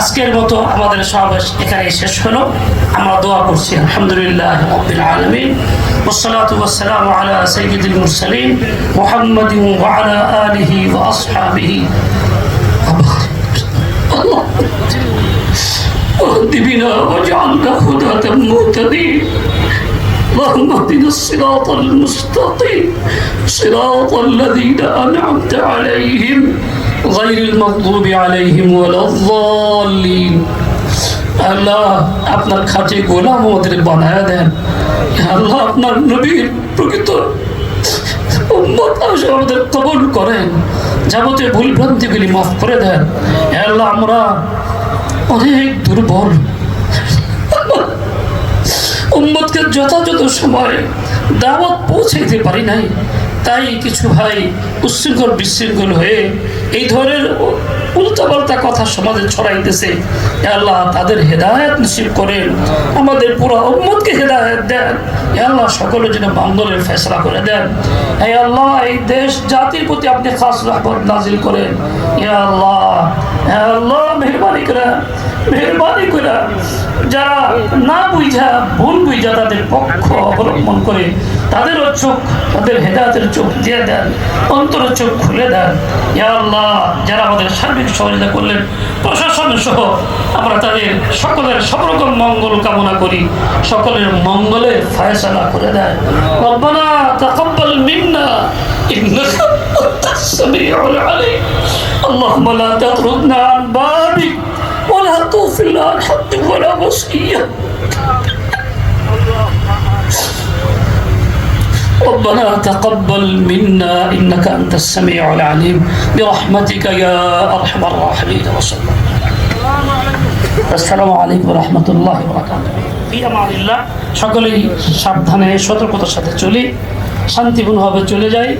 আজকের মতো আমাদের সমাবেশ এখানে শেষ হলো আমরা দোয়া করছি আলহামদুলিল্লাহ রব্বিল আলামিন والصلاة والسلام على سيد المرسلين محمد وعلى آله وأصحابه الله واهد بنا واجعلنا هداة مهتدين اللهم اهدنا الصراط المستقيم صراط الذين أنعمت عليهم غير المغضوب عليهم ولا الضالين আল্লাহ আপনার খাঁটি গোলাম আমাদের বানায় দেন আল্লাহ আপনার নবীর প্রকৃত উম্মত আসে আমাদের কবল করেন যাবতীয় ভুল ভ্রান্তিগুলি মাফ করে দেন হে আল্লাহ আমরা অনেক দুর্বল উম্মতকে যথাযথ সময়ে দাওয়াত পৌঁছাইতে পারি নাই। তাই কিছু ভাই উশৃঙ্খল বিশৃঙ্খল হয়ে এই ধরনের উল্টাপাল্টা কথা সমাজে ছড়াইতেছে। আল্লাহ, তাদের হেদায়ত নসিব করেন। আমাদের পুরো উম্মতকে হেদায়ত দেন। আল্লাহ সকলের জন্য বাঙ্গলের ফেসলা করে দেন। হে আল্লাহ, এই দেশ জাতির প্রতি আপনি খাস রহমত নাজিল করেন। এ আল্লাহ হে আল্লাহ মেহরবানি করে মেহরবানি করে যারা না বুঝা, ভুল বুঝা তাদের পক্ষ অবলম্বন করে তাদেরও চোখ, তাদের হেদায়তের চোখ দিয়ে দেন অন্তর চোখ খুলে দেন। ইয়া আল্লাহ, যারা আমাদের সার্বিক সহযোগিতা করলেন, প্রশাসন সহ আমরা তাদের সকলের সব রকম মঙ্গল কামনা করি, সকলের মঙ্গলের ফায়সালা করে দেয়। রব্বানা তাকাব্বাল মিন্না, ইন্নাকা اللهم لا تطردنا عن بابك ولا تغفلنا عن حقك ولا وصية ربنا تقبل منا انك انت السميع العليم برحمتك يا ارحم الراحمين وصلى الله আসসালামু আলাইকুম রহমতুল্লাহ আমানিল্লাহ সকলেই সাবধানে সতর্কতার সাথে চলি শান্তিপূর্ণভাবে চলে যাই